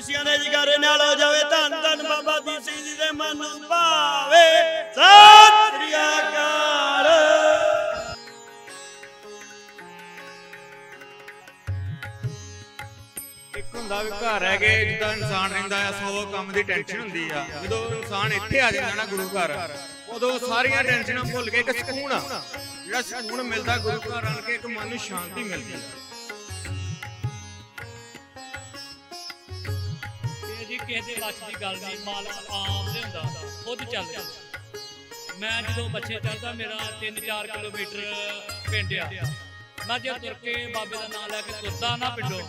ਖੁਸ਼ੀਆਂ ਦੇ ਜਗਾਰੇ ਨਾਲ ਹੋ ਜਾਵੇ, ਧੰਨ ਧੰਨ ਬਾਬਾ ਦੀਪ ਸਿੰਘ ਜੀ ਦੇ ਮਨ ਨੂੰ ਭਾਵੇ। ਸਤਿ ਸ੍ਰੀ ਅਕਾਲ। ਇੱਕ ਹੁੰਦਾ ਵੀ ਘਰ ਹੈਗੇ, ਜਿੱਦਾਂ ਇਨਸਾਨ ਰਹਿੰਦਾ ਆ, ਸੌ ਕੰਮ ਦੀ ਟੈਨਸ਼ਨ ਹੁੰਦੀ ਆ। ਜਦੋਂ ਇਨਸਾਨ ਇੱਥੇ ਆ ਜਾਂਦਾ ਨਾ ਗੁਰੂ ਘਰ, ਉਦੋਂ ਸਾਰੀਆਂ ਟੈਨਸ਼ਨਾਂ ਭੁੱਲ ਕੇ ਇੱਕ ਸਕੂਨ ਆ। ਜਿਹੜਾ ਸਕੂਨ ਮਿਲਦਾ ਗੁਰੂ ਘਰ ਆਣ ਕੇ ਇੱਕ ਮਨ ਨੂੰ ਸ਼ਾਂਤੀ ਮਿਲਦੀ ਆ। ਕਿਸੇ ਦੇ ਵੱਸ ਦੀ ਗੱਲ ਨਹੀਂ, ਮਾਲਕ ਆਪ ਦੇ ਹੁੰਦਾ ਖੁਦ ਚੱਲਦਾ। ਮੈਂ ਜਦੋਂ ਬੱਚੇ ਚੜਦਾ ਮੇਰਾ 3-4 ਕਿਲੋਮੀਟਰ ਪਿੰਡ ਆ। ਮੈਂ ਜੇ ਤੁਰ ਕੇ ਬਾਬੇ ਦਾ ਨਾਮ ਲੈ ਕੇ ਤੁਰਦਾ ਨਾ ਪਿੰਡੋਂ,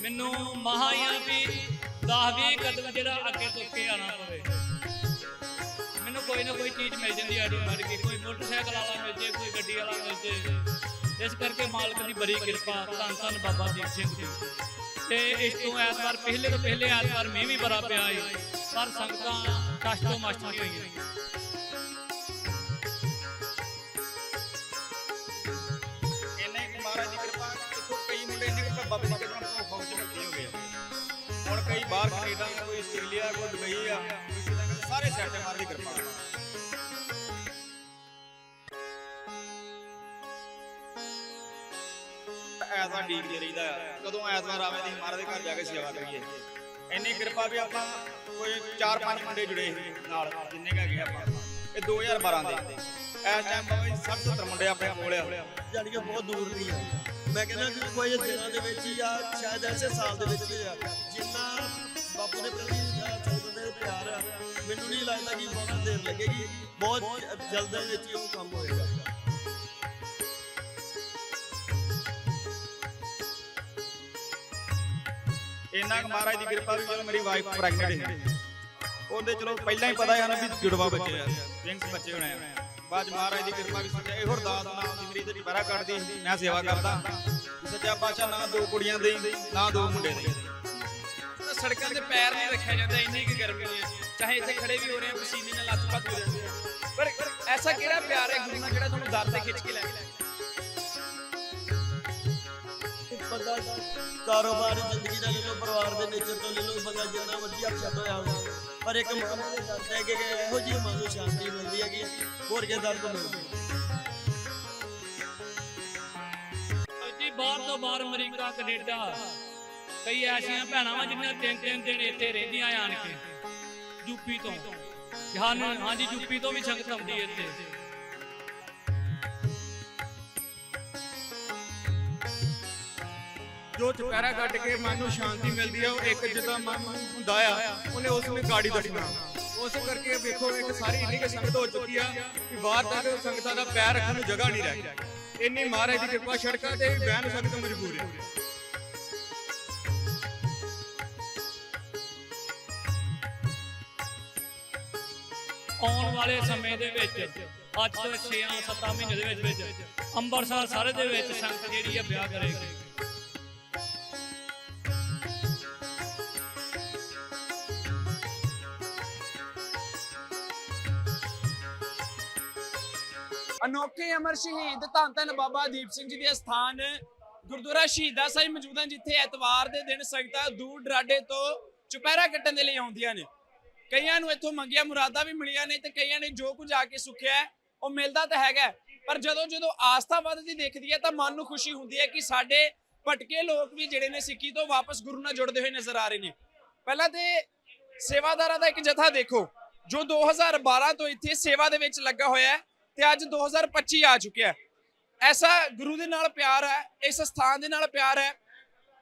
ਮੈਨੂੰ ਮਹਾਇਆ ਵੀ 10-20 ਕਦਮ ਜਿਹੜਾ ਅੱਗੇ ਤੁਰ ਕੇ ਆਣਾ ਪਵੇ। ਮੈਨੂੰ ਕੋਈ ਨਾ ਕੋਈ ਚੀਜ਼ ਮਿਲ ਜਾਂਦੀ ਆਡੀ ਮਾਰ ਕੇ ਕੋਈ ਮੋਟਰਸਾਈਕਲ ਵਾਲਾ ਮਿਲ ਜੇ, ਕੋਈ ਗੱਡੀ ਵਾਲਾ ਮਿਲ ਜੇ। ਇਸ ਕਰਕੇ ਮਾਲਕ ਦੀ ਬੜੀ ਕਿਰਪਾ। ਧੰਨ ਧੰਨ ਬਾਬਾ ਦੀਪ ਸਿੰਘ ਜੀ। ਤੇ ਇਸ ਤੋਂ ਐਤਵਾਰ ਪਹਿਲੇ ਤੋਂ ਪਹਿਲੇ ਐਤਵਾਰ ਮੀਂਹ ਵੀ ਬੜਾ ਪਿਆ ਏ। ਪਰ ਸੰਗਤਾਂ ਕਸ਼ਟ ਤੋਂ ਮਸ਼ਟ ਨਹੀਂ ਹੋਈਆਂ। ਇੰਨੇ ਕੁ ਮਹਾਰਾਜ ਦੀ ਕਿਰਪਾ ਦੇਖੋ, ਕਈ ਮੁੰਡੇ ਇੰਨੇ ਕੁ ਬਾਬੇ ਦੀ ਕਿਰਪਾ ਨਾਲ ਫੌਜ ਚ ਭਰਤੀ ਹੋ ਗਏ ਹੁਣ ਕਈ ਬਾਹਰ ਕੈਨੇਡਾ ਕੋਈ ਆਸਟ੍ਰੇਲੀਆ, ਕੋਈ ਦੁਬਈ ਆ, ਕੋਈ ਕਿਤੇ ਨਾ ਕਿਤੇ ਸਾਰੇ ਸੈਟ ਮਾਰ ਦੀ ਕਿਰਪਾ ਨਾਲ। ਡੀਕਦੇ ਰਹੀਦਾ। ਆ ਕਦੋਂ ਐਤਵਾਰ ਆਵੇ ਤੇ ਮਹਾਰਾਜ ਦੇ ਘਰ ਜਾ ਕੇ ਸੇਵਾ ਕਰੀਏ। ਇੰਨੀ ਕਿਰਪਾ ਵੀ ਆਪਾਂ ਕੋਈ 4-5 ਮੁੰਡੇ ਜੁੜੇ ਨਾਲ, ਜਿੰਨੇ ਕੁ ਹੈਗੇ ਆਪਾਂ। ਇਹ 2012 ਦੇ। ਇਸ ਟਾਈਮ ਬਾਬਾ 60-70 ਮੁੰਡੇ ਆਪਣੇ ਕੋਲ ਆ। ਜਾਣੀ ਕਿ ਬਹੁਤ ਦੂਰ ਨਹੀਂ ਆ। ਮੈਂ ਕਹਿੰਦਾ ਕਿ ਕੋਈ ਦਿਨਾਂ ਦੇ ਵਿੱਚ ਹੀ ਸ਼ਾਇਦ ਐਸੇ ਸਾਲ ਦੇ ਵਿੱਚ ਹੀ ਆ। ਜਿੰਨਾ ਬਾਪੂ ਦੇ ਪ੍ਰਤੀ ਜਾਂ ਦੇ ਪਿਆਰ ਆ, ਮੈਨੂੰ ਨਹੀਂ ਲੱਗਦਾ ਕਿ ਬਹੁਤ ਦੇਰ ਲੱਗੇਗੀ। ਬਹੁਤ ਜਲਦ ਵਿੱਚ ਉਹ ਕੰਮ ਹੋਏਗਾ। ਇੰਨਾ ਕੁ ਮਹਾਰਾਜ ਦੀ ਕਿਰਪਾ ਵੀ ਚਲੋ ਮੇਰੀ ਵਾਈਫ ਪ੍ਰੈਗਨੈਂਟ ਹੈ। ਉਹਦੇ ਚਲੋ ਪਹਿਲਾਂ ਹੀ ਪਤਾ ਹੈ ਵੀ ਜੁੜਵਾ ਬੱਚੇ ਆ। ਵਿੰਗਸ ਬੱਚੇ ਹੋਣੇ ਆ। ਬਾਅਦ ਮਹਾਰਾਜ ਦੀ ਕਿਰਪਾ ਵੀ ਸੱਚਾ ਇਹੋ ਅਰਦਾਸ ਨਾਮ ਦੀ ਮੇਰੀ ਜਿਹੜੀ ਬਰਾ ਕੱਢਦੀ ਮੈਂ ਸੇਵਾ ਕਰਦਾ। ਵੀ ਸੱਚਾ ਪਾਤਸ਼ਾਹ ਨਾ ਦੋ ਕੁੜੀਆਂ ਦੇ ਨਾ ਦੋ ਮੁੰਡੇ ਦੇ ਸੜਕਾਂ ਤੇ ਪੈਰ ਨਹੀਂ ਰੱਖਿਆ ਜਾਂਦਾ, ਇੰਨੀ ਕਿ ਗਰਮੀ ਹੈ। ਚਾਹੇ ਇੱਥੇ ਖੜੇ ਵੀ ਹੋ ਰਹੇ ਆ, ਪਸੀਨੇ ਨਾਲ ਲੱਤ-ਪੱਤ ਹੋ ਜਾਂਦੇ ਪਰ ਐਸਾ ਕਿਹੜਾ ਪਿਆਰ ਹੈ, ਗੁਰੂ ਨਾਲ ਜਿਹੜਾ ਤੁਹਾਨੂੰ ਦਰ ਤੇ ਖਿੱਚ ਕੇ ਲੈ ਕੇ ਬੰਦਾ ਕਾਰੋਬਾਰ ਜ਼ਿੰਦਗੀ ਦਾ ਲੈ ਲਓ, ਪਰਿਵਾਰ ਦੇ ਨੇਚਰ ਤੋਂ ਲੈ ਲਓ, ਬੰਦਾ ਜਿੰਨਾ ਮਰਜ਼ੀ ਅਪਸੈਟ ਹੋਇਆ ਹੋਵੇ। ਪਰ ਇੱਕ ਮਨ ਦੇ ਦਰਦ ਹੈ ਕਿ ਇਹੋ ਜਿਹੀ ਮਨ ਨੂੰ ਸ਼ਾਂਤੀ ਮਿਲਦੀ ਹੈ ਕਿ ਹੋਰ ਕੇ ਦਰਦ ਮਿਲਦੀ ਜੀ, ਬਾਹਰ ਤੋਂ ਬਾਹਰ ਅਮਰੀਕਾ, ਕੈਨੇਡਾ, ਕਈ ਐਸੀਆਂ ਭੈਣਾਂ ਵਾ ਜਿਨ੍ਹਾਂ ਤਿੰਨ ਤਿੰਨ ਦਿਨ ਇੱਥੇ ਰਹਿੰਦੀਆਂ ਆਣ ਕੇ ਯੂਪੀ ਤੋਂ। ਸਾਨੂੰ ਹਾਂਜੀ ਯੂਪੀ ਤੋਂ ਵੀ ਸੰਗਤ ਆਉਂਦੀ ਹੈ ਇੱਥੇ। ਜੋ ਚੁਪਹਿਰਾ ਕੱਟ ਕੇ ਮਨ ਨੂੰ ਸ਼ਾਂਤੀ ਮਿਲਦੀ ਆ, ਉਹ ਇੱਕ ਜਿੱਦਾਂ ਮਨ ਹੁੰਦਾ ਆ, ਉਹਨੇ ਉਸ ਨੂੰ ਗਾੜੀ ਦੱਸਣਾ ਉਸ ਕਰਕੇ ਵੇਖੋ, ਇੱਕ ਸਾਰੀ ਇੰਨੀ ਕਿ ਸੰਗਤ ਹੋ ਚੁੱਕੀ ਆ ਕਿ ਬਾਹਰ ਤੱਕ ਸੰਗਤਾਂ ਦਾ ਪੈਰ ਰੱਖਣ ਨੂੰ ਜਗ੍ਹਾ ਨਹੀਂ ਰਹਿ ਗਈ। ਇੰਨੀ ਮਹਾਰਾਜ ਦੀ ਕਿਰਪਾ, ਸੜਕਾਂ ਤੇ ਵੀ ਬਹਿਣ ਸੰਗਤ ਮਜਬੂਰ ਹੈ। ਆਉਣ ਵਾਲੇ ਸਮੇਂ ਦੇ ਵਿੱਚ, ਅੱਜ ਤੋਂ 6-7 ਮਹੀਨੇ ਦੇ ਵਿੱਚ ਵਿੱਚ ਅੰਮ੍ਰਿਤਸਰ ਸਾਰੇ ਦੇ ਵਿੱਚ ਸੰਗਤ ਜਿਹੜੀ ਆ ਵਿਆਹ ਕਰੇਗੀ। ਅਨੋਖੇ ਅਮਰ ਸ਼ਹੀਦ ਧੰਨ ਧੰਨ ਬਾਬਾ ਦੀਪ ਸਿੰਘ ਜੀ ਦੇ ਸਥਾਨ ਗੁਰਦੁਆਰਾ ਸ਼ਹੀਦਾਂ ਸਾਹਿਬ ਮੌਜੂਦ ਹਨ, ਜਿੱਥੇ ਐਤਵਾਰ ਦੇ ਦਿਨ ਸੰਗਤਾਂ ਦੂਰ ਦਰਾਡੇ ਤੋਂ ਚੁਪਹਿਰਾ ਕੱਟਣ ਦੇ ਲਈ ਆਉਂਦੀਆਂ ਨੇ। ਕਈਆਂ ਨੂੰ ਇੱਥੋਂ ਮੰਗੀਆਂ ਮੁਰਾਦਾਂ ਵੀ ਮਿਲੀਆਂ ਨੇ ਤੇ ਕਈਆਂ ਨੇ ਜੋ ਕੁਝ ਆ ਕੇ ਸੁਖਿਆ ਉਹ ਮਿਲਦਾ ਤਾਂ ਹੈਗਾ ਪਰ ਜਦੋਂ ਜਦੋਂ ਆਸਥਾ ਵੱਧਦੀ ਦੇਖਦੀ ਹੈ ਤਾਂ ਮਨ ਨੂੰ ਖੁਸ਼ੀ ਹੁੰਦੀ ਹੈ ਕਿ ਸਾਡੇ ਭਟਕੇ ਲੋਕ ਵੀ ਜਿਹੜੇ ਨੇ ਸਿੱਖੀ ਤੋਂ ਵਾਪਸ ਗੁਰੂ ਨਾਲ ਜੁੜਦੇ ਹੋਏ ਨਜ਼ਰ ਆ ਰਹੇ ਨੇ। ਪਹਿਲਾਂ ਤੇ ਸੇਵਾਦਾਰਾਂ ਦਾ ਇੱਕ ਜਥਾ ਦੇਖੋ, ਜੋ 2012 ਤੋਂ ਇੱਥੇ ਸੇਵਾ ਦੇ ਵਿੱਚ ਲੱਗਾ ਹੋਇਆ ਹੈ। ਤੇ ਅੱਜ 2025 ਆ ਚੁੱਕਿਆ ਐਸਾ ਗੁਰੂ ਦੇ ਨਾਲ ਪਿਆਰ ਹੈ ਇਸ ਸਥਾਨ ਦੇ ਨਾਲ ਪਿਆਰ ਹੈ।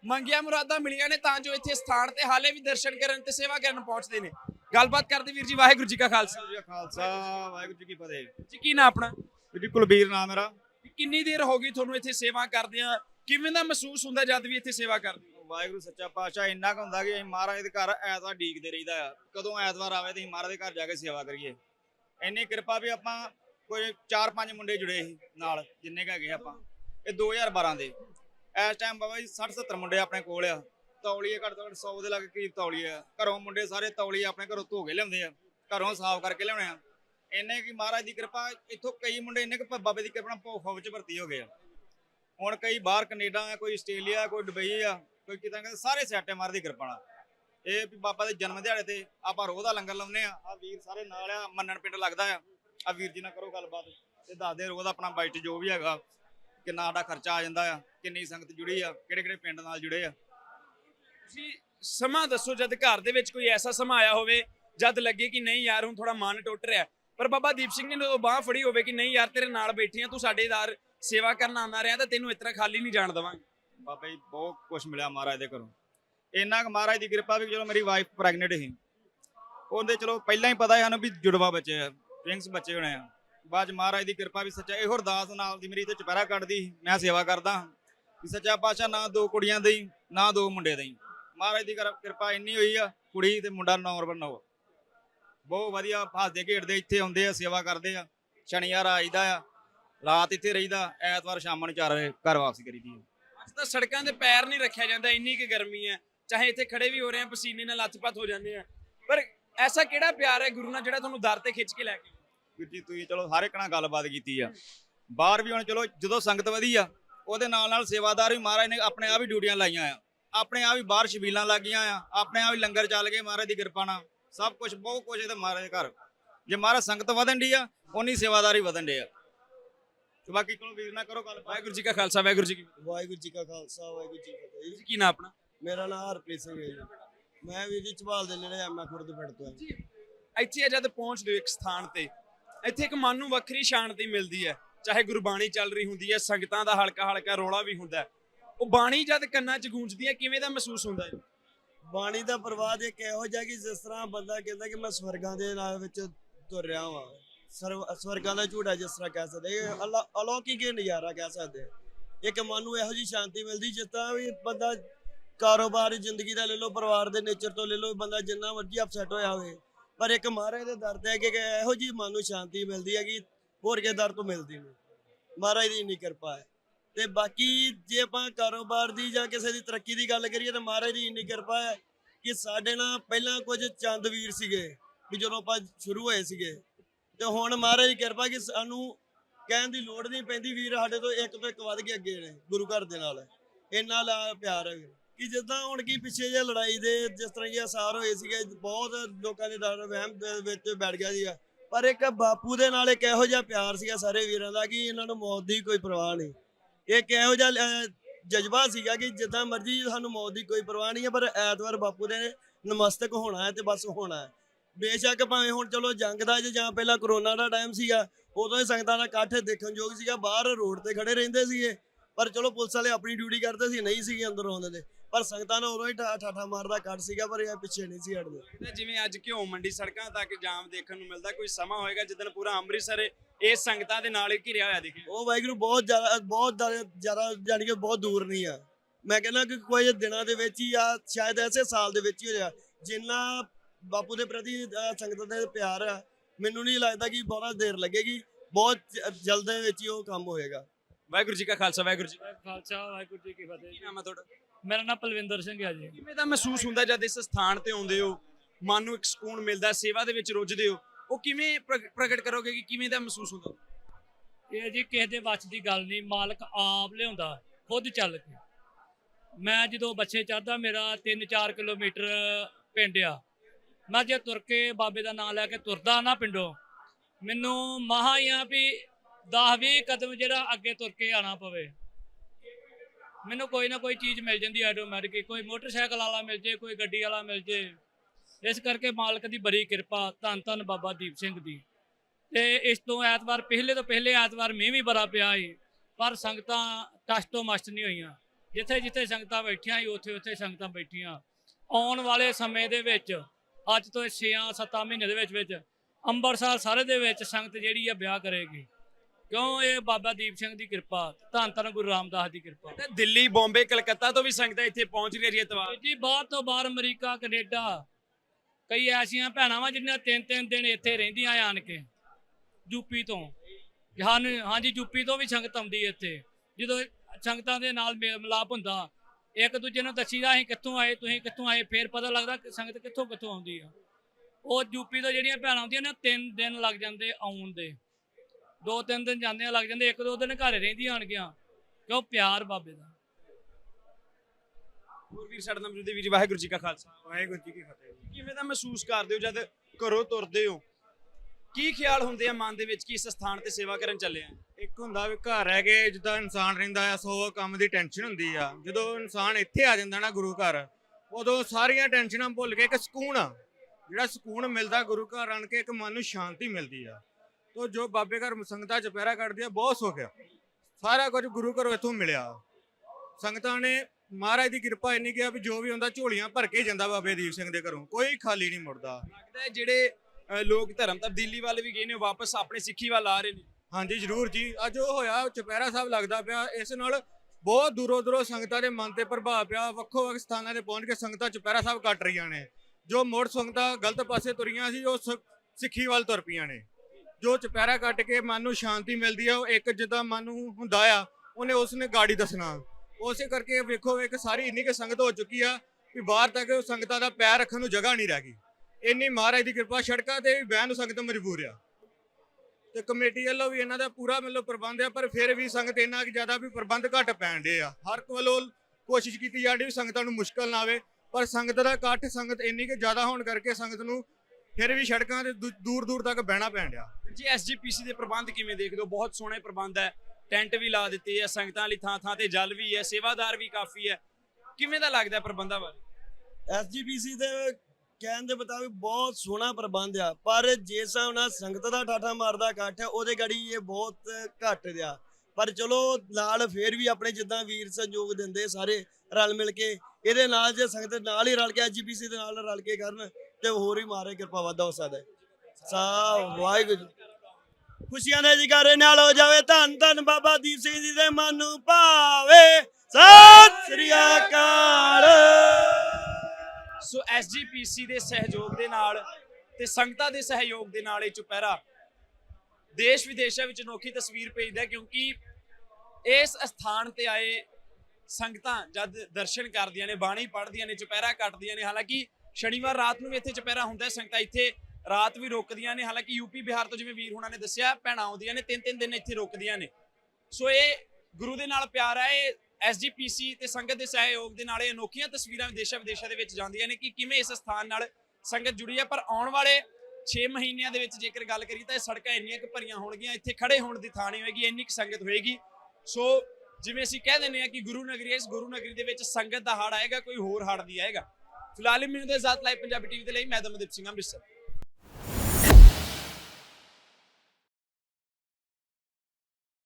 ਮੰਗੀਆਂ ਮੁਰਾਦਾਂ ਮਿਲੀਆਂ ਨੇ ਤਾਂ ਜੋ ਇੱਥੇ ਸਥਾਨ ਤੇ ਹਾਲੇ ਵੀ ਦਰਸ਼ਨ ਕਰਨ ਤੇ ਸੇਵਾ ਕਰਨ ਪਹੁੰਚਦੇ ਨੇ। ਗੱਲਬਾਤ ਕਰਦੇ ਵੀਰ ਜੀ ਵਾਹਿਗੁਰੂ ਜੀ ਕਾ ਖਾਲਸਾ। ਜੀ ਕਾ ਖਾਲਸਾ ਵਾਹਿਗੁਰੂ ਜੀ ਕੀ ਫਤਿਹ। ਜੀ ਕੀ ਨਾ ਆਪਣਾ? ਜੀ ਕੁਲਬੀਰ ਨਾਮ ਮੇਰਾ। ਕਿੰਨੀ ਦੇਰ ਹੋ ਗਈ ਤੁਹਾਨੂੰ ਇੱਥੇ ਸੇਵਾ ਕਰਦਿਆਂ ਕਿਵੇਂ ਦਾ ਮਹਿਸੂਸ ਹੁੰਦਾ ਜਦ ਵੀ ਇੱਥੇ ਸੇਵਾ ਕਰਦੇ ਵਾਹਿਗੁਰੂ ਸੱਚਾ ਪਾਤਸ਼ਾਹ ਇੰਨਾ ਕੁ ਹੁੰਦਾ ਕਿ ਅਸੀਂ ਮਹਾਰਾਜ ਦੇ ਘਰ ਐਤਵਾਰ ਡੀਕਦੇ ਰਹੀਦਾ ਆ। ਕਦੋਂ ਐਤਵਾਰ ਆਵੇ ਤੇ ਅਸੀਂ ਮਹਾਰਾਜ ਦੇ ਘਰ ਜਾ ਕੇ ਸੇਵਾ ਕਰੀਏ। ਇੰਨੀ ਕਿਰਪਾ ਵੀ ਆਪਾਂ ਕੋਈ 4-5 ਮੁੰਡੇ ਜੁੜੇ ਸੀ ਨਾਲ, ਜਿੰਨੇ ਕੁ ਹੈਗੇ ਆਪਾਂ। ਇਹ 2012 ਦੇ। ਇਸ ਟਾਈਮ ਬਾਬਾ ਜੀ 60-70 ਮੁੰਡੇ ਆਪਣੇ ਕੋਲ ਆ। ਤੌਲੀਏ ਘੱਟ ਤੋਂ ਘੱਟ 100 ਦੇ ਲੱਗੇ ਕਰੀਬ ਤੌਲੀਏ ਆ। ਘਰੋਂ ਮੁੰਡੇ ਸਾਰੇ ਤੌਲੀਏ ਆਪਣੇ ਘਰੋਂ ਧੋ ਕੇ ਲਿਆਉਂਦੇ ਆ। ਘਰੋਂ ਸਾਫ਼ ਕਰਕੇ ਲਿਆਉਣੇ ਆ। ਇੰਨੇ ਕੀ ਮਹਾਰਾਜ ਦੀ ਕਿਰਪਾ, ਇੱਥੋਂ ਕਈ ਮੁੰਡੇ ਇੰਨੇ ਕੁ ਬਾਬੇ ਦੀ ਕਿਰਪਾ ਨਾਲ ਫੌਜ ਚ ਭਰਤੀ ਹੋ ਗਏ ਆ। ਹੁਣ ਕਈ ਬਾਹਰ ਕੈਨੇਡਾ ਆ ਕੋਈ ਆਸਟ੍ਰੇਲੀਆ, ਕੋਈ ਦੁਬਈ ਆ, ਕੋਈ ਕਿਤੇ ਕਹਿੰਦੇ, ਸਾਰੇ ਸੈਟੇ ਮਾਰ ਦੀ ਕਿਰਪਾ ਨਾਲ। ਇਹ ਵੀ ਬਾਬਾ ਦੇ ਜਨਮ ਦਿਹਾੜੇ ਤੇ ਆਪਾਂ ਰੋਹ ਦਾ ਲੰਗਰ ਲਾਉਂਦੇ ਆ। ਆ ਵੀਰ ਸਾਰੇ ਨਾਲ ਆ, ਮੰਨਣ ਪਿੰਡ ਲੱਗਦਾ ਆ। ਆ ਵੀਰ ਜੀ ਨਾਲ ਕਰੋ ਗੱਲਬਾਤ ਤੇ ਰੋਹ ਦਾ ਆਪਣਾ ਬਾਈਟ ਜੋ ਵੀ ਹੈਗਾ ਕਿੰਨਾ ਸਾਡਾ ਖਰਚਾ ਆ ਜਾਂਦਾ ਆ ਕਿੰਨੀ ਸੰਗਤ ਜੁੜੀ ਆ ਕਿਹੜੇ ਕਿਹੜੇ ਪਿੰਡ ਨਾਲ ਜੁੜੇ ਆ। ਤੁਸੀਂ ਸਮਾਂ ਦੱਸੋ ਜਦ ਘਰ ਦੇ ਵਿੱਚ ਕੋਈ ਐਸਾ ਸਮਾਂ ਆਇਆ ਹੋਵੇ ਜਦ ਲੱਗੇ ਕਿ ਨਹੀਂ ਯਾਰ ਹੁਣ ਥੋੜਾ ਮਨ ਟੁੱਟ ਰਿਹਾ। ਪਰ ਬਾਬਾ ਦੀਪ ਸਿੰਘ ਨੇ ਜਦੋਂ ਬਾਹ ਫੜੀ ਹੋਵੇ ਕਿ ਨਹੀਂ ਯਾਰ ਤੇਰੇ ਨਾਲ ਬੈਠੇ ਆ ਤੂੰ ਸਾਡੇ ਦਾਰ ਸੇਵਾ ਕਰਨ ਆਉਂਦਾ ਰਿਹਾ ਤਾਂ ਤੈਨੂੰ ਤਰ੍ਹਾਂ ਖਾਲੀ ਨਹੀਂ ਜਾਣ ਦੇਵਾਂਗੇ। ਬਾਬਾ ਜੀ ਬਹੁਤ ਕੁਝ ਮਿਲਿਆ ਮਹਾਰਾਜ ਦੇ ਘਰੋਂ। ਇੰਨਾ ਕੁ ਮਹਾਰਾਜ ਦੀ ਕਿਰਪਾ ਵੀ ਚਲੋ ਮੇਰੀ ਵਾਈਫ ਪ੍ਰੈਗਨੈਂਟ ਸੀ। ਉਹਦੇ ਚਲੋ ਪਹਿਲਾਂ ਹੀ ਪਤਾ ਹੈ ਸਾਨੂੰ ਵੀ ਜੁੜਵਾ ਬੱਚੇ ਆ ਟਵਿੰਗਸ ਬੱਚੇ ਹੋਣੇ ਆ। ਬਾਅਦ ਮਹਾਰਾਜ ਦੀ ਕਿਰਪਾ ਵੀ ਸੱਚਾ, ਇਹੋ ਅਰਦਾਸ ਨਾਲ ਦੀ ਮੇਰੀ ਤੇ ਚਪਹਿਰਾ ਕੱਢਦੀ ਸੀ। ਮੈਂ ਸੇਵਾ ਕਰਦਾ ਵੀ ਸੱਚਾ ਪਾਤਸ਼ਾਹ ਨਾ ਦੋ ਕੁੜੀਆਂ ਦੇਈ, ਨਾ ਦੋ ਮੁੰਡੇ ਦੇਈ। ਮਹਾਰਾਜ ਦੀ ਕਿਰ- ਕਿਰਪਾ ਇੰਨੀ ਹੋਈ ਆ, ਕੁੜੀ ਤੇ ਮੁੰਡਾ ਨੌਰ ਨੌ। ਬਹੁਤ ਵਧੀਆ ਹੱਸਦੇ ਖੇਡਦੇ, ਇੱਥੇ ਆਉਂਦੇ ਆ, ਸੇਵਾ ਕਰਦੇ ਆ। ਸ਼ਨੀਵਾਰ ਆਈਦਾ ਆ, ਰਾਤ ਇੱਥੇ ਰਹੀਦਾ, ਐਤਵਾਰ ਸ਼ਾਮ ਨੂੰ 4 ਵਜੇ ਘਰ ਵਾਪਸੀ ਕਰੀਦੀ ਆ। ਅੱਜ ਤਾਂ ਸੜਕਾਂ ਤੇ ਪੈਰ ਨਹੀਂ ਰੱਖਿਆ ਜਾਂਦਾ, ਇੰਨੀ ਕਿ ਗਰਮੀ ਹੈ ਚਾਹੇ ਇੱਥੇ ਖੜੇ ਵੀ ਹੋ ਰਹੇ ਆ, ਪਸੀਨੇ ਨਾਲ ਲੱਥਪੱਥ ਹੋ ਜਾਂਦੇ ਆ। ਪਰ ਐਸਾ ਕਿਹੜਾ ਪਿਆਰ ਹੈ ਗੁਰੂ ਨਾਲ ਜਿਹੜਾ ਤੁਹਾਨੂੰ ਦਰ ਤੇ ਖਿੱਚ ਕੇ ਲੈ ਕੇ ਵੀਰ ਜੀ ਤੁਸੀਂ ਚਲੋ ਹਰ ਇੱਕ ਨਾਲ ਗੱਲਬਾਤ ਕੀਤੀ ਆ। ਬਾਹਰ ਵੀ ਹੁਣ ਚਲੋ ਜਦੋਂ ਸੰਗਤ ਵਧੀ ਆ ਉਹਦੇ ਨਾਲ ਨਾਲ ਸੇਵਾਦਾਰ ਵੀ ਮਹਾਰਾਜ ਨੇ ਆਪਣੇ ਆਪ ਹੀ ਡਿਊਟੀਆਂ ਲਾਈਆਂ ਆ। ਆਪਣੇ ਆਪ ਹੀ ਬਾਹਰ ਛਬੀਲਾਂ ਲੱਗੀਆਂ ਆ ਆਪਣੇ ਆਪ ਹੀ ਲੰਗਰ ਚੱਲ ਗਏ ਮਹਾਰਾਜ ਦੀ ਕਿਰਪਾ ਨਾਲ। ਸਭ ਕੁਝ ਬਹੁਤ ਕੁਝ ਇਹਦੇ ਮਹਾਰਾਜ ਦੇ ਘਰ। ਜੇ ਮਹਾਰਾਜ ਸੰਗਤ ਵਧਣ ਦੀ ਆ ਉਨੀ ਸੇਵਾਦਾਰੀ ਵਧਣ ਦੇ ਆ। ਤੇ ਬਾਕੀ ਕੋਲ ਵੀਰ ਨਾਲ ਕਰੋ ਗੱਲ। ਵਾਹਿਗੁਰੂ ਜੀ ਕਾ ਖਾਲਸਾ ਵਾਹਿਗੁਰੂ ਜੀ ਕੀ ਵਾਹਿਗੁਰੂ ਜੀ ਕਾ ਖਾਲਸਾ ਵਾਹਿਗੁਰੂ ਜੀ ਕੀ ਫਤਿਹ। ਜੀ। ਕੀ ਨਾਮ ਆਪਣਾ? ਮੇਰਾ ਨਾਮ ਹਰਪ੍ਰੀਤ ਸਿੰਘ ਹੈ ਜੀ। ਮੈਂ ਵੀਰ ਜੀ ਝਬਾਲ ਦੇ ਨੇੜੇ ਐਮਾ ਖੁਰਦ ਪਿੰਡ ਤੋਂ ਹਾਂ ਜੀ। ਇੱਥੇ ਜਦ ਪਹੁੰਚਦੇ ਹੋ ਇੱਕ ਸਥਾਨ ਤੇ। ਇੱਥੇ ਇੱਕ ਮਨ ਨੂੰ ਵੱਖਰੀ ਸ਼ਾਂਤੀ ਮਿਲਦੀ ਹੈ। ਚਾਹੇ ਗੁਰਬਾਣੀ ਚੱਲ ਰਹੀ ਹੁੰਦੀ ਹੈ, ਸੰਗਤਾਂ ਦਾ ਹਲਕਾ ਹਲਕਾ ਰੋਲਾ ਵੀ ਹੁੰਦਾ ਉਹ ਬਾਣੀ ਜਦ ਕੰਨਾਂ 'ਚ ਗੂੰਜਦੀ ਹੈ, ਕਿਵੇਂ ਦਾ ਮਹਿਸੂਸ ਹੁੰਦਾ ਹੈ? ਬਾਣੀ ਦਾ ਪ੍ਰਵਾਦ ਇੱਕ ਇਹੋ ਜਿਹਾ ਕਿ ਜਿਸ ਤਰ੍ਹਾਂ ਬੰਦਾ ਕਹਿੰਦਾ ਕਿ ਮੈਂ ਸਵਰਗਾਂ ਦੇ ਨਾਲ ਵਿੱਚ ਤੁਰ ਰਿਹਾ ਵਾਂ। ਸਰਵ, ਸਵਰਗਾਂ ਦਾ ਝੂਟਾ ਜਿਸ ਤਰ੍ਹਾਂ ਕਹਿ ਸਕਦੇ ਇਹ ਅਲੌ- ਅਲੌਕਿਕ ਨਜ਼ਾਰਾ ਕਹਿ ਸਕਦੇ ਇੱਕ ਮਨ ਨੂੰ ਇਹੋ ਜੀ ਸ਼ਾਂਤੀ ਮਿਲਦੀ ਜਿਸ ਤਰ੍ਹਾਂ ਵੀ ਬੰਦਾ ਕਾਰੋਬਾਰ ਜ਼ਿੰਦਗੀ ਦਾ ਲੈ ਲਓ, ਪਰਿਵਾਰ ਦੇ ਨੇਚਰ ਤੋਂ ਲੈ ਲਓ, ਬੰਦਾ ਜਿੰਨਾ ਮਰਜ਼ੀ ਅਪਸੈਟ ਹੋਇਆ ਹੋਵੇ। ਪਰ ਇੱਕ ਮਹਾਰਾਜ ਦੇ ਦਰ ਤੇ ਹੈ ਕਿ ਇਹੋ ਜੀ ਮਨ ਨੂੰ ਸ਼ਾਂਤੀ ਮਿਲਦੀ ਹੈ ਕਿ ਹੋਰ ਕੇ ਦਰ ਤੋਂ ਮਿਲਦੀ ਨਹੀਂ। ਮਹਾਰਾਜ ਦੀ ਇੰਨੀ ਕਿਰਪਾ ਹੈ। ਤੇ ਬਾਕੀ ਜੇ ਆਪਾਂ ਕਾਰੋਬਾਰ ਦੀ ਜਾਂ ਕਿਸੇ ਦੀ ਤਰੱਕੀ ਦੀ ਗੱਲ ਕਰੀਏ ਤਾਂ ਮਹਾਰਾਜ ਦੀ ਇੰਨੀ ਕਿਰਪਾ ਹੈ ਕਿ ਸਾਡੇ ਨਾਲ ਪਹਿਲਾਂ ਕੁਝ ਚੰਦ ਵੀਰ ਸੀਗੇ ਵੀ ਜਦੋਂ ਆਪਾਂ ਸ਼ੁਰੂ ਹੋਏ ਸੀਗੇ। ਤੇ ਹੁਣ ਮਹਾਰਾਜ ਦੀ ਕਿਰਪਾ ਕਿ ਸਾਨੂੰ ਕਹਿਣ ਦੀ ਲੋੜ ਨਹੀਂ ਪੈਂਦੀ, ਵੀਰ ਸਾਡੇ ਤੋਂ ਇੱਕ ਤੋਂ ਇੱਕ ਵੱਧ ਕੇ ਅੱਗੇ ਨੇ, ਗੁਰੂ ਘਰ ਦੇ ਨਾਲ। ਇੰਨਾ ਲਾ ਪਿਆਰ ਹੈ ਵੀਰ। ਕਿ ਜਿੱਦਾਂ ਹੁਣ ਕੀ ਪਿੱਛੇ ਜੇ ਲੜਾਈ ਦੇ ਜਿਸ ਤਰ੍ਹਾਂ ਇਹ ਅਸਾਰ ਹੋਏ ਸੀਗੇ, ਬਹੁਤ ਲੋਕਾਂ ਦੇ ਡਰ ਵਹਿਮ ਦੇ ਵਿੱਚ ਬੈਠ ਗਿਆ ਸੀਗਾ। ਪਰ ਇੱਕ ਬਾਪੂ ਦੇ ਨਾਲ ਇੱਕ ਇਹੋ ਜਿਹਾ ਪਿਆਰ ਸੀਗਾ ਸਾਰੇ ਵੀਰਾਂ ਦਾ ਕਿ ਇਹਨਾਂ ਨੂੰ ਮੌਤ ਦੀ ਕੋਈ ਪਰਵਾਹ ਨਹੀਂ। ਇਹ ਕਿਹੋ ਜਿਹਾ ਜਜ਼ਬਾ ਸੀਗਾ ਕਿ ਜਿੱਦਾਂ ਮਰਜ਼ੀ ਸਾਨੂੰ ਮੌਤ ਦੀ ਕੋਈ ਪਰਵਾਹ ਨਹੀਂ ਹੈ, ਪਰ ਐਤਵਾਰ ਬਾਪੂ ਦੇ ਨਮਸਤਕ ਹੋਣਾ ਹੈ ਤੇ ਬਸ ਹੋਣਾ ਹੈ। ਬੇਸ਼ੱਕ ਭਾਵੇਂ ਹੁਣ ਚਲੋ ਜੰਗ ਦਾ ਜੇ ਜਾਂ ਪਹਿਲਾਂ ਕਰੋਨਾ ਦਾ ਟਾਈਮ ਸੀਗਾ, ਉਦੋਂ ਹੀ ਸੰਗਤਾਂ ਦਾ ਇਕੱਠ ਦੇਖਣ ਯੋਗ ਸੀਗਾ, ਬਾਹਰ ਰੋਡ ਤੇ ਖੜੇ ਰਹਿੰਦੇ ਸੀਗੇ। ਪਰ ਚਲੋ ਪੁਲਿਸ ਵਾਲੇ ਆਪਣੀ ਡਿਊਟੀ ਕਰਦੇ ਸੀ, ਨਹੀਂ ਸੀਗੇ ਅੰਦਰ ਆਉਂਦੇ ਤੇ। ਪਰ ਸੰਗਤਾਂ ਨੇ ਉਦੋਂ ਹੀ ਠਾ- ਠਾਠਾ ਮਾਰਦਾ ਕੱਟ ਸੀਗਾ ਪਰ ਇਹ ਪਿੱਛੇ ਨਹੀਂ ਸੀ ਹਟਦੇ। ਜਿਵੇਂ ਅੱਜ ਘਿਓ ਮੰਡੀ ਸੜਕਾਂ ਤੱਕ ਜਾਮ ਦੇਖਣ ਨੂੰ ਮਿਲਦਾ ਕੋਈ ਸਮਾਂ ਹੋਏਗਾ ਜਿੱਦਣ ਪੂਰਾ ਅੰਮ੍ਰਿਤਸਰ ਇਸ ਸੰਗਤਾਂ ਦੇ ਨਾਲ ਹੀ ਘਿਰਿਆ ਹੋਇਆ ਦਿਖੇ ਉਹ ਵਾਹਿਗੁਰੂ ਬਹੁਤ ਜ਼ਿਆਦਾ ਬਹੁਤ ਜ਼ਿਆਦਾ- ਜ਼ਿਆਦਾ ਜਾਣੀ ਕਿ ਬਹੁਤ ਦੂਰ ਨਹੀਂ ਆ। ਮੈਂ ਕਹਿੰਦਾ ਕਿ ਕੋਈ ਦਿਨਾਂ ਦੇ ਵਿੱਚ ਹੀ ਆ ਸ਼ਾਇਦ ਐਸੇ ਸਾਲ ਦੇ ਵਿੱਚ ਹੀ ਹੋਇਆ ਜਿੰਨਾ ਬਾਪੂ ਦੇ ਪ੍ਰਤੀ ਅਹ, ਸੰਗਤ ਦੇ ਪਿਆਰ ਆ ਮੈਨੂੰ ਨਹੀਂ ਲੱਗਦਾ ਕਿ ਬਹੁਤ ਦੇਰ ਲੱਗੇਗੀ। ਬਹੁਤ ਜ- ਜਲਦ ਦੇ ਵਿੱਚ ਹੀ ਉਹ ਕੰਮ ਹੋਏਗਾ। ਵਾਹਿਗੁਰੂ ਜੀ ਕਾ ਖਾਲਸਾ ਵਾਹਿਗੁਰੂ ਜੀ ਕੀ ਖਾਲਸਾ ਵਾਹਿਗੁਰੂ ਜੀ ਕੀ ਫਤਿਹ। ਕੀ ਨਾਮ ਹੈ ਤੁਹਾਡਾ? ਮੇਰਾ ਨਾਮ ਪਲਵਿੰਦਰ ਸਿੰਘ ਹੈ ਜੀ। ਕਿਵੇਂ ਦਾ ਮਹਿਸੂਸ ਹੁੰਦਾ ਜਦ ਇਸ ਸਥਾਨ ਤੇ ਆਉਂਦੇ ਹੋ? ਮਨ ਨੂੰ ਇੱਕ ਸਕੂਨ ਮਿਲਦਾ ਸੇਵਾ ਦੇ ਵਿੱਚ ਰੁੱਝਦੇ ਹੋ। ਉਹ ਕਿਵੇਂ ਪ੍ਰਗ- ਪ੍ਰਗਟ ਕਰੋਗੇ ਕਿ ਕਿਵੇਂ ਦਾ ਮਹਿਸੂਸ ਹੁੰਦਾ? ਇਹ ਜੀ ਕਿਸੇ ਦੇ ਵੱਸ ਦੀ ਗੱਲ ਨਹੀਂ ਮਾਲਕ ਆਪ ਲਿਆਉਂਦਾ ਖੁਦ ਚੱਲ ਕੇ। ਮੈਂ ਜਦੋਂ ਬੱਚੇ ਚੜਦਾ ਮੇਰਾ 3-4 ਕਿਲੋਮੀਟਰ ਪਿੰਡ ਆ। ਮੈਂ ਜੇ ਤੁਰ ਕੇ ਬਾਬੇ ਦਾ ਨਾਮ ਲੈ ਕੇ ਤੁਰਦਾ ਨਾ ਪਿੰਡੋਂ ਮੈਨੂੰ ਮਹਾ ਆ ਵੀ 10-20 ਕਦਮ ਜਿਹੜਾ ਅੱਗੇ ਤੁਰ ਕੇ ਆਣਾ ਪਵੇ। ਮੈਨੂੰ ਕੋਈ ਨਾ ਕੋਈ ਚੀਜ਼ ਮਿਲ ਜਾਂਦੀ ਆਟੋਮੈਟਿਕ ਕੋਈ ਮੋਟਰਸਾਈਕਲ ਵਾਲਾ ਮਿਲ ਜੇ, ਕੋਈ ਗੱਡੀ ਵਾਲਾ ਮਿਲ ਜੇ। ਇਸ ਕਰਕੇ ਮਾਲਕ ਦੀ ਬੜੀ ਕਿਰਪਾ, ਧੰਨ ਧੰਨ ਬਾਬਾ ਦੀਪ ਸਿੰਘ ਦੀ। ਤੇ ਇਸ ਤੋਂ ਐਤਵਾਰ ਪਹਿਲੇ ਤੋਂ ਪਹਿਲੇ ਐਤਵਾਰ ਮੀਂਹ ਵੀ ਬੜਾ ਪਿਆ ਸੀ, ਪਰ ਸੰਗਤਾਂ ਟਸ ਤੋਂ ਮਸਤ ਨਹੀਂ ਹੋਈਆਂ। ਜਿੱਥੇ ਜਿੱਥੇ ਸੰਗਤਾਂ ਬੈਠੀਆਂ ਸੀ, ਉੱਥੇ ਉੱਥੇ ਸੰਗਤਾਂ ਬੈਠੀਆਂ। ਆਉਣ ਵਾਲੇ ਸਮੇਂ ਦੇ ਵਿੱਚ, ਅੱਜ ਤੋਂ 6-7 ਮਹੀਨੇ ਦੇ ਵਿੱਚ ਵਿੱਚ ਅੰਮ੍ਰਿਤਸਰ ਸਾਰੇ ਦੇ ਵਿੱਚ ਸੰਗਤ ਜਿਹੜੀ ਆ ਵਿਆਹ ਕਰੇਗੀ। ਕਿਉਂ ਇਹ ਬਾਬਾ ਦੀਪ ਸਿੰਘ ਦੀ ਕਿਰਪਾ? ਧੰਨ ਧੰਨ ਗੁਰੂ ਰਾਮਦਾਸ ਦੀ ਕਿਰਪਾ। ਤੇ ਦਿੱਲੀ ਬੰਬੇ ਕਲਕੱਤਾ ਤੋਂ ਵੀ ਸੰਗਤਾਂ ਇੱਥੇ ਪਹੁੰਚ ਰਹੀਆਂ ਜੀ ਇਤਵਾਰ ਜੀ ਬਾਹਰ ਤੋਂ ਬਾਹਰ ਅਮਰੀਕਾ ਕੈਨੇਡਾ ਕਈ ਐਸੀਆਂ ਭੈਣਾਂ ਵਾ ਜਿਹੜੀਆਂ ਤਿੰਨ ਤਿੰਨ ਦਿਨ ਇੱਥੇ ਰਹਿੰਦੀਆਂ ਆਣ ਕੇ ਯੂਪੀ ਤੋਂ। ਹਨ ਹਾਂਜੀ ਯੂਪੀ ਤੋਂ ਵੀ ਸੰਗਤ ਆਉਂਦੀ ਹੈ ਇੱਥੇ। ਜਦੋਂ ਸੰਗਤਾਂ ਦੇ ਨਾਲ ਮੇਲ ਮਿਲਾਪ ਹੁੰਦਾ ਇੱਕ ਦੂਜੇ ਨੂੰ ਦੱਸੀਦਾ ਅਸੀਂ ਕਿੱਥੋਂ ਆਏ ਤੁਸੀਂ ਕਿੱਥੋਂ ਆਏ ਫੇਰ ਪਤਾ ਲੱਗਦਾ ਕਿ ਸੰਗਤ ਕਿੱਥੋਂ ਕਿੱਥੋਂ ਆਉਂਦੀ ਆ। ਉਹ ਯੂਪੀ ਤੋਂ ਜਿਹੜੀਆਂ ਭੈਣਾਂ ਆਉਂਦੀਆਂ ਨੇ ਤਿੰਨ ਦਿਨ ਲੱਗ ਜਾਂਦੇ ਆਉਣ ਦੇ। ਦੋ ਤਿੰਨ ਦਿਨ ਜਾਂਦੇ ਲੱਗ ਜਾਂਦੇ ਇੱਕ ਦੋ ਦਿਨ ਘਰੇ ਰਹਿੰਦੀਆਂ ਆਣਗੀਆਂ। ਕਿਉਂ? ਪਿਆਰ ਬਾਬੇ ਦਾ। ਹੋਰ ਵੀਰ ਸਾਡੇ ਨਾਲ ਮੌਜੂਦ ਹੈ ਵੀਰ ਜੀ ਵਾਹਿਗੁਰੂ ਜੀ ਕਾ ਖਾਲਸਾ। ਵਾਹਿਗੁਰੂ ਜੀ ਕੀ ਫਤਿਹ ਕਿਵੇਂ ਦਾ ਮਹਿਸੂਸ ਕਰਦੇ ਹੋ ਜਦ ਘਰੋਂ ਤੁਰਦੇ ਹੋ? ਕੀ ਖਿਆਲ ਹੁੰਦੇ ਆ ਮਨ ਦੇ ਵਿੱਚ? ਕਿ ਇਸ ਸਥਾਨ ਤੇ ਸੇਵਾ ਕਰਨ ਚੱਲੇ ਆ? ਇੱਕ ਹੁੰਦਾ ਵੀ ਘਰ ਰਹਿ ਕੇ ਜਿੱਦਾਂ ਇਨਸਾਨ ਰਹਿੰਦਾ ਆ ਸੌ ਕੰਮ ਦੀ ਟੈਨਸ਼ਨ ਹੁੰਦੀ ਆ। ਜਦੋਂ ਇਨਸਾਨ ਇੱਥੇ ਆ ਜਾਂਦਾ ਨਾ ਗੁਰੂ ਘਰ ਉਦੋਂ ਸਾਰੀਆਂ ਟੈਨਸ਼ਨਾਂ ਭੁੱਲ ਕੇ ਇੱਕ ਸਕੂਨ ਆ। ਜਿਹੜਾ ਸਕੂਨ ਮਿਲਦਾ ਗੁਰੂ ਘਰ ਆਣ ਕੇ ਇੱਕ ਮਨ ਨੂੰ ਸ਼ਾਂਤੀ ਮਿਲਦੀ ਆ। ਤੋ ਜੋ ਬਾਬੇ ਘਰ ਸੰਗਤਾਂ ਚੁਪਹਿਰਾ ਕੱਢਦੀ ਆ ਬਹੁਤ ਸੁੱਖ ਆ। ਸਾਰਾ ਕੁਝ ਗੁਰੂ ਘਰੋਂ ਇੱਥੋਂ ਮਿਲਿਆ। ਸੰਗਤਾਂ ਨੇ ਮਹਾਰਾਜ ਦੀ ਕਿਰਪਾ ਇੰਨੀ ਕਿ ਆ ਵੀ ਜੋ ਵੀ ਹੁੰਦਾ ਝੋਲੀਆਂ ਭਰ ਕੇ ਜਾਂਦਾ ਬਾਬੇ ਦੀਪ ਸਿੰਘ ਦੇ ਘਰੋਂ। ਕੋਈ ਖਾਲੀ ਨਹੀਂ ਮੁੜਦਾ। ਲੱਗਦਾ ਹੈ ਜਿਹੜੇ ਅ, ਲੋਕ ਧਰਮ ਤਬਦੀਲੀ ਵੱਲ ਵੀ ਗਏ ਨੇ ਵਾਪਸ ਆਪਣੇ ਸਿੱਖੀ ਵੱਲ ਆ ਰਹੇ ਨੇ। ਹਾਂਜੀ ਜਰੂਰ ਜੀ। ਅੱਜ ਉਹ ਹੋਇਆ ਚੁਪਹਿਰਾ ਸਾਹਿਬ ਲੱਗਦਾ ਪਿਆ। ਇਸ ਨਾਲ ਬਹੁਤ ਦੂਰੋਂ ਦੂਰੋਂ ਸੰਗਤਾਂ ਦੇ ਮਨ ਤੇ ਪ੍ਰਭਾਵ ਪਿਆ। ਵੱਖੋ ਵੱਖ ਸਥਾਨਾਂ ਤੇ ਪਹੁੰਚ ਕੇ ਸੰਗਤਾਂ ਚੁਪਹਿਰਾ ਸਾਹਿਬ ਕੱਟ ਰਹੀਆਂ ਨੇ। ਜੋ ਮੋੜ ਸੰਗਤਾਂ ਗਲਤ ਪਾਸੇ ਤੁਰੀਆਂ ਸੀ ਉਹ ਸ- ਸਿੱਖੀ ਵੱਲ ਤੁਰ ਪਈਆਂ ਨੇ। ਜੋ ਚੁਪਹਿਰਾ ਕੱਟ ਕੇ ਮਨ ਨੂੰ ਸ਼ਾਂਤੀ ਮਿਲਦੀ ਆ, ਉਹ ਇੱਕ ਜਿੱਦਾਂ ਮਨ ਨੂੰ ਹੁੰਦਾ ਆ, ਉਹਨੇ ਉਸ ਨੇ ਗਾੜੀ ਦੱਸਣਾ। ਉਸੇ ਕਰਕੇ ਵੇਖੋ, ਇੱਕ ਸਾਰੀ ਇੰਨੀ ਕਿ ਸੰਗਤ ਹੋ ਚੁੱਕੀ ਆ ਵੀ ਬਾਹਰ ਤੱਕ ਸੰਗਤਾਂ ਦਾ ਪੈਰ ਰੱਖਣ ਨੂੰ ਜਗ੍ਹਾ ਨਹੀਂ ਰਹਿ ਗਈ। ਇੰਨੀ ਮਹਾਰਾਜ ਦੀ ਕਿਰਪਾ, ਸੜਕਾਂ ਤੇ ਵੀ ਬਹਿਣ ਨੂੰ ਸੰਗਤ ਮਜਬੂਰ ਆ। ਤੇ ਕਮੇਟੀ ਵੱਲੋਂ ਵੀ ਇਹਨਾਂ ਦਾ ਪੂਰਾ ਮਤਲਬ ਪ੍ਰਬੰਧ ਆ, ਪਰ ਫਿਰ ਵੀ ਸੰਗਤ ਇੰਨਾ ਕਿ ਜ਼ਿਆਦਾ ਵੀ ਪ੍ਰਬੰਧ ਘੱਟ ਪੈਣ ਦੇ ਆ। ਹਰ ਵੱਲੋਂ ਕੋਸ਼ਿਸ਼ ਕੀਤੀ ਜਾਂਦੀ ਵੀ ਸੰਗਤਾਂ ਨੂੰ ਮੁਸ਼ਕਲ ਨਾ ਆਵੇ, ਪਰ ਸੰਗਤ ਦਾ ਇਕੱਠ ਸੰਗਤ ਇੰਨੀ ਕਿ ਜ਼ਿਆਦਾ ਹੋਣ ਕਰਕੇ ਸੰਗਤ ਨੂੰ ਫਿਰ ਵੀ ਸੜਕਾਂ ਤੇ ਦੂਰ ਦੂਰ ਤੱਕ ਬਹਿਣਾ ਪੈਣ ਡਿਆ। ਜੀ ਐਸਜੀਪੀਸੀ ਦੇ ਪ੍ਰਬੰਧ ਕਿਵੇਂ ਦੇਖਦੇ ਹੋ? ਬਹੁਤ ਸੋਹਣੇ ਪ੍ਰਬੰਧ ਹੈ। ਟੈਂਟ ਵੀ ਲਾ ਦਿੱਤੇ ਹੈ ਸੰਗਤਾਂ ਲਈ ਥਾਂ ਥਾਂ ਤੇ ਜਲ ਵੀ ਹੈ ਸੇਵਾਦਾਰ ਵੀ ਕਾਫੀ ਹੈ। ਕਿਵੇਂ ਦਾ ਲੱਗਦਾ ਹੈ ਪ੍ਰਬੰਧਾਂ ਬਾਰੇ? ਐਸਜੀਪੀਸੀ ਦੇ ਕਹਿਣ ਦੇ ਮੁਤਾਬਿਕ ਬਹੁਤ ਸੋਹਣਾ ਪ੍ਰਬੰਧ ਆ ਪਰ ਜਿਸ ਹਿਸਾਬ ਨਾਲ ਸੰਗਤ ਦਾ ਠਾਠਾ ਮਾਰਦਾ ਇਕੱਠ ਹੈ ਉਹਦੇ ਗੜੀ ਇਹ ਬਹੁਤ ਘੱਟ ਦਿਆ ਪਰ ਚਲੋ ਨਾਲ ਫੇਰ ਵੀ ਆਪਣੇ ਜਿੱਦਾਂ ਵੀਰ ਸਹਿਯੋਗ ਦਿੰਦੇ ਸਾਰੇ ਰਲ ਮਿਲ ਕੇ ਇਹਦੇ ਨਾਲ ਜੇ ਸੰਗਤ ਨਾਲ ਹੀ ਰਲ ਕੇ ਐਸਜੀਪੀਸੀ ਦੇ ਨਾਲ ਰਲ ਕੇ ਕਰਨ ਤੇ ਹੋਰ ਹੀ ਮਾਰੇ, ਕਿਰਪਾ ਵਾਧਾ ਹੋ ਸਕਦਾ ਹੈ। ਵਾਹਿਗੁਰੂ ਖੁਸ਼ੀਆਂ ਦੇ ਜਗਾਰੇ ਨਾਲ ਹੋ ਜਾਵੇ ਧੰਨ ਧੰਨ ਬਾਬਾ ਦੀਪ ਸਿੰਘ ਜੀ ਦੇ ਮਨ ਨੂੰ ਭਾਵੇ। ਸਤਿ ਸ੍ਰੀ ਅਕਾਲ। ਸੋ ਐਸਜੀਪੀਸੀ ਦੇ ਸਹਿਯੋਗ ਦੇ ਨਾਲ ਤੇ ਸੰਗਤਾਂ ਦੇ ਸਹਿਯੋਗ ਦੇ ਨਾਲ ਇਹ ਚੁਪਹਿਰਾ ਦੇਸ਼ ਵਿਦੇਸ਼ਾਂ ਵਿੱਚ ਅਨੋਖੀ ਤਸਵੀਰ ਭੇਜਦਾ ਕਿਉਂਕਿ ਇਸ ਸਥਾਨ ਤੇ ਆਏ ਸੰਗਤਾਂ ਜਦ ਦਰਸ਼ਨ ਕਰਦੀਆਂ ਨੇ, ਬਾਣੀ ਪੜ੍ਹਦੀਆਂ ਨੇ, ਚੁਪਹਿਰਾ ਕੱਟਦੀਆਂ ਨੇ, ਹਾਲਾਂਕਿ ਸ਼ਨੀਵਾਰ ਰਾਤ ਨੂੰ ਵੀ ਇੱਥੇ ਚੁਪਹਿਰਾ ਹੁੰਦਾ ਹੈ, ਸੰਗਤਾਂ ਇੱਥੇ ਰਾਤ ਵੀ ਰੁਕਦੀਆਂ ਨੇ। ਹਾਲਾਂਕਿ ਯੂਪੀ ਬਿਹਾਰ ਤੋਂ ਜਿਵੇਂ ਵੀਰ ਹੁਣਾਂ ਨੇ ਦੱਸਿਆ, ਭੈਣਾਂ ਆਉਂਦੀਆਂ ਨੇ ਤਿੰਨ ਤਿੰਨ ਦਿਨ ਇੱਥੇ ਰੁਕਦੀਆਂ ਨੇ। ਸੋ ਇਹ ਗੁਰੂ ਦੇ ਨਾਲ ਪਿਆਰ ਹੈ ਇਹ ਐਸਜੀਪੀਸੀ ਤੇ ਸੰਗਤ ਦੇ ਸਹਿਯੋਗ ਦੇ ਨਾਲ ਇਹ ਅਨੋਖੀਆਂ ਤਸਵੀਰਾਂ ਵਿਦੇਸ਼ਾਂ ਵਿਦੇਸ਼ਾਂ ਦੇ ਵਿੱਚ ਜਾਂਦੀਆਂ ਨੇ ਕਿ ਕਿਵੇਂ ਇਸ ਸਥਾਨ ਨਾਲ ਸੰਗਤ ਜੁੜੀ ਹੈ ਪਰ ਆਉਣ ਵਾਲੇ 6 ਮਹੀਨਿਆਂ ਦੇ ਵਿੱਚ ਜੇਕਰ ਗੱਲ ਕਰੀ ਤਾਂ ਇਹ ਸੜਕਾਂ ਇੰਨੀਆਂ ਕੁ ਭਰੀਆਂ ਹੋਣਗੀਆਂ, ਇੱਥੇ ਖੜੇ ਹੋਣ ਦੀ ਥਾਂ ਨਹੀਂ ਹੋਏਗੀ, ਇੰਨੀ ਕੁ ਸੰਗਤ ਹੋਏਗੀ। ਸੋ ਜਿਵੇਂ ਅਸੀਂ ਕਹਿ ਦਿੰਦੇ ਆ ਕਿ ਗੁਰੂ ਨਗਰੀ ਹੈ, ਇਸ ਗੁਰੂ ਨਗਰੀ ਦੇ ਵਿੱਚ ਸੰਗਤ ਦਾ ਹੜ ਆਏਗਾ, ਕੋਈ ਹੋਰ ਹੜ ਨਹੀਂ ਆਏਗਾ। ਫਿਲਹਾਲ ਇਹ ਮੈਨੂੰ ਦੇ ਲਾਈਵ ਪੰਜਾਬੀ ਟੀਵੀ ਦੇ ਲਈ ਮੈਂ ਦਮਨਦੀਪ ਸਿੰਘ ਅੰਮ੍ਰਿਤਸਰ